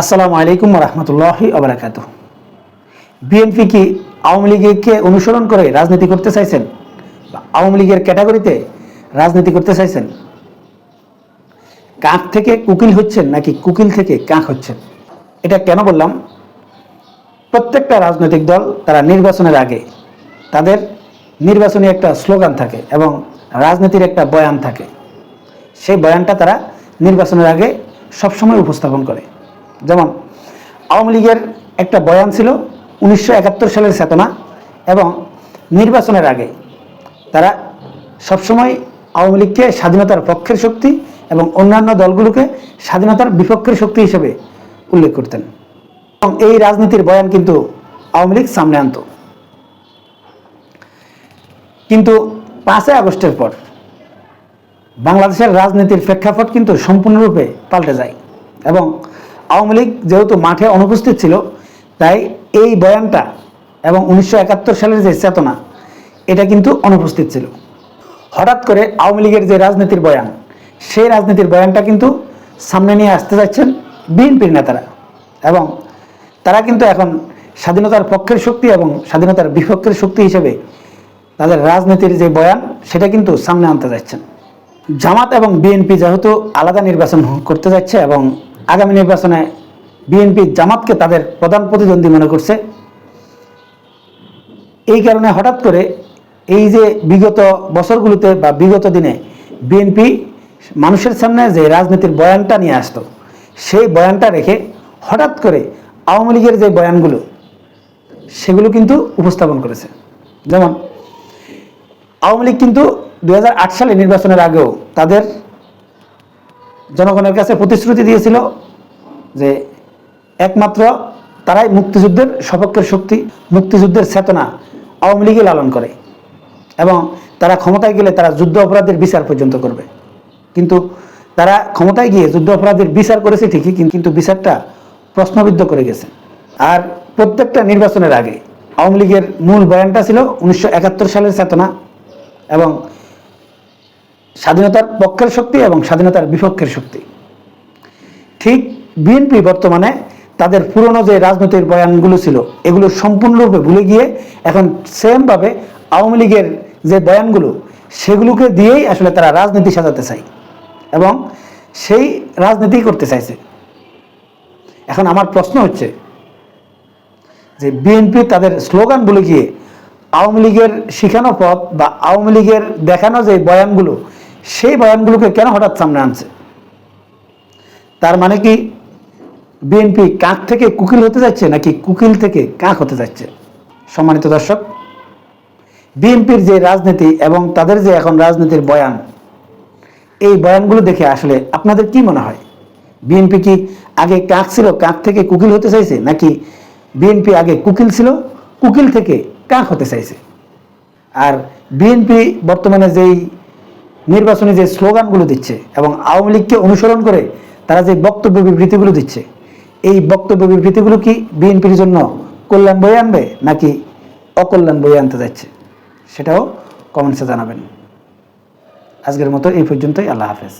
আসসালামু আলাইকুম রহমতুল্লাহি আবরাকাত বিএনপি কি আওয়ামী লীগকে অনুসরণ করে রাজনীতি করতে চাইছেন? আওয়ামী লীগের ক্যাটাগরিতে রাজনীতি করতে চাইছেন? কাক থেকে কুকিল হচ্ছেন নাকি কুকিল থেকে কাক হচ্ছেন? এটা কেন বললাম? প্রত্যেকটা রাজনৈতিক দল তারা নির্বাচনের আগে তাদের নির্বাচনী একটা স্লোগান থাকে এবং রাজনীতির একটা বয়ান থাকে। সেই বয়ানটা তারা নির্বাচনের আগে সবসময় উপস্থাপন করে। যেমন আওয়ামী লীগের একটা বয়ান ছিল উনিশশো একাত্তর সালের চেতনা এবং নির্বাচনের আগে তারা সবসময় আওয়ামী লীগকে স্বাধীনতার পক্ষের শক্তি এবং অন্যান্য দলগুলোকে স্বাধীনতার বিপক্ষের শক্তি হিসেবে উল্লেখ করতেন। এবং এই রাজনীতির বয়ান কিন্তু আওয়ামী লীগ সামনে আনত। কিন্তু পাঁচই আগস্টের পর বাংলাদেশের রাজনীতির প্রেক্ষাপট কিন্তু সম্পূর্ণরূপে পাল্টে যায় এবং আওয়ামী লীগ যেহেতু মাঠে অনুপস্থিত ছিল, তাই এই বয়ানটা এবং উনিশশো একাত্তর সালের যে চেতনা, এটা কিন্তু অনুপস্থিত ছিল। হঠাৎ করে আওয়ামী লীগের যে রাজনীতির বয়ান, সেই রাজনীতির বয়ানটা কিন্তু সামনে নিয়ে আসতে যাচ্ছেন বিএনপির নেতারা এবং তারা কিন্তু এখন স্বাধীনতার পক্ষের শক্তি এবং স্বাধীনতার বিপক্ষের শক্তি হিসেবে তাদের রাজনীতির যে বয়ান, সেটা কিন্তু সামনে আনতে যাচ্ছেন জামাত এবং বিএনপি যেহেতু আলাদা নির্বাচন করতে যাচ্ছে এবং আগামী নির্বাচনে বিএনপি জামাতকে তাদের প্রধান প্রতিদ্বন্দ্বী মনে করছে। এই কারণে হঠাৎ করে এই যে বিগত বছরগুলোতে বা বিগত দিনে বিএনপি মানুষের সামনে যে রাজনীতির বয়ানটা নিয়ে আসতো, সেই বয়ানটা রেখে হঠাৎ করে আওয়ামী লীগের যে বয়ানগুলো, সেগুলো কিন্তু উপস্থাপন করেছে। যেমন, আওয়ামী লীগ কিন্তু দু হাজার আট সালে নির্বাচনের আগেও তাদের জনগণের কাছে প্রতিশ্রুতি দিয়েছিল যে একমাত্র তারাই মুক্তিযুদ্ধের সপক্ষের শক্তি, মুক্তিযুদ্ধের চেতনা আওয়ামী লীগই লালন করে এবং তারা ক্ষমতায় গেলে তারা যুদ্ধ অপরাধের বিচার পর্যন্ত করবে। কিন্তু তারা ক্ষমতায় গিয়ে যুদ্ধ অপরাধের বিচার করেছে ঠিকই কিন্তু বিচারটা প্রশ্নবিদ্ধ করে গেছে। আর প্রত্যেকটা নির্বাচনের আগে আওয়ামী লীগের মূল বয়ানটা ছিল উনিশশো একাত্তর সালের চেতনা এবং স্বাধীনতার পক্ষের শক্তি এবং স্বাধীনতার বিপক্ষের শক্তি। ঠিক বিএনপি বর্তমানে তাদের পুরনো যে রাজনৈতিক বয়ানগুলো ছিল, এগুলো সম্পূর্ণরূপে ভুলে গিয়ে এখন সেমভাবে আওয়ামী লীগের যে বয়ানগুলো, সেগুলোকে দিয়েই আসলে তারা রাজনীতি সাজাতে চায় এবং সেই রাজনীতি করতে চাইছে। এখন আমার প্রশ্ন হচ্ছে যে বিএনপি তাদের স্লোগান বলে গিয়ে আওয়ামী লীগের শিখানো পথ বা আওয়ামী লীগের দেখানো যে বয়ানগুলো সেই বয়ানগুলোকে কেন হঠাৎ সামনে আনছে? তার মানে কি বিএনপি কাক থেকে কুকিল হতে যাচ্ছে নাকি কুকিল থেকে কাক হতে যাচ্ছে? সম্মানিত দর্শক, বিএনপির যে রাজনীতি এবং তাদের যে এখন রাজনীতির বয়ান, এই বয়ানগুলো দেখে আসলে আপনাদের কি মনে হয়? বিএনপি কি আগে কাক ছিল, কাক থেকে কুকিল হতে চাইছে, নাকি বিএনপি আগে কুকিল ছিল, কুকিল থেকে কাক হতে চাইছে? আর বিএনপি বর্তমানে যেই নির্বাচনী যে স্লোগানগুলো দিচ্ছে এবং আওয়ামী লীগকে অনুসরণ করে তারা যে বক্তব্য বিবৃতিগুলো দিচ্ছে, এই বক্তব্য বিবৃতিগুলো কি বিএনপির জন্য কল্যাণ বয়ে আনবে নাকি অকল্যাণ বয়ে আনতে যাচ্ছে? সেটাও কমেন্টসে জানাবেন। আজকের মতো এই পর্যন্তই, আল্লাহ হাফেজ।